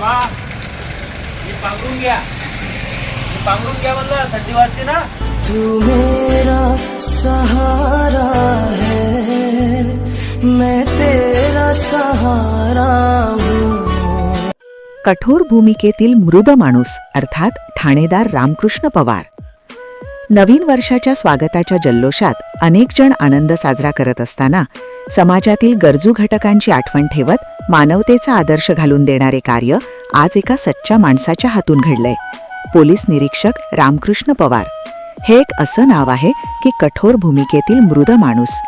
बाबा हे पांघरून घ्या. हे पांघरून घ्या म्हणलं थंडी वाजते ना. तू मेरा सहारा है मैं तेरा सहारा हूँ। कठोर भूमिकेतील मृद माणूस अर्थात ठाणेदार रामकृष्ण पवार. नवीन वर्षाच्या स्वागताच्या जल्लोषात अनेक जण आनंद साजरा करत असताना समाजातील गरजू घटकांची आठवण ठेवत मानवतेचा आदर्श घालून देणारे कार्य आज एका सच्च्या माणसाच्या हातून घडलंय. पोलीस निरीक्षक रामकृष्ण पवार. हे एक असं नाव आहे की कठोर भूमिकेतील मृद माणूस.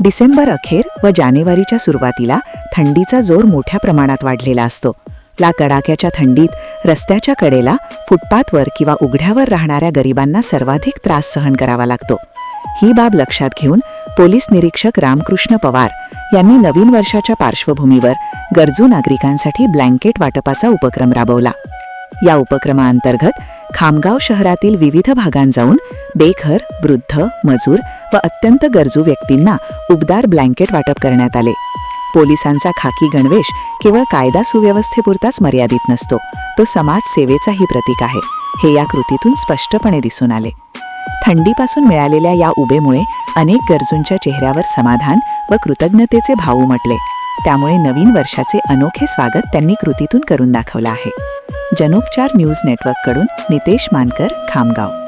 डिसेंबर अखेर व जानेवारीच्या सुरुवातीला थंडीचा जोर मोठ्या प्रमाणात वाढलेला असतो. ला कडाक्याच्या थंडीत रस्त्याच्या कडेला फुटपाथवर किंवा उघड्यावर राहणाऱ्या गरिबांना सर्वाधिक त्रास सहन करावा लागतो. ही बाब लक्षात घेऊन पोलीस निरीक्षक रामकृष्ण पवार यांनी नवीन वर्षाच्या पार्श्वभूमीवर गरजू नागरिकांसाठी ब्लँकेट वाटपाचा उपक्रम राबवला. या उपक्रमाअंतर्गत खामगाव शहरातील विविध भागांत जाऊन बेघर वृद्ध मजूर व अत्यंत गरजू व्यक्तींना उबदार ब्लँकेट वाटप करण्यात आले. पोलिसांचा खाकी गणवेश केवळ कायदा सुव्यवस्थेपुरताच मर्यादित नसतो तो समाज सेवेचाही प्रतीक आहे हे या कृतीतून स्पष्टपणे दिसून आले. थंडीपासून मिळालेल्या या उबेमुळे अनेक गरजूंच्या चेहऱ्यावर समाधान व कृतज्ञतेचे भाऊ म्हटले. त्यामुळे नवीन वर्षाचे अनोखे स्वागत त्यांनी कृतीतून करून दाखवलं आहे. जनोपचार न्यूज नेटवर्ककडून नितेश मानकर खामगाव.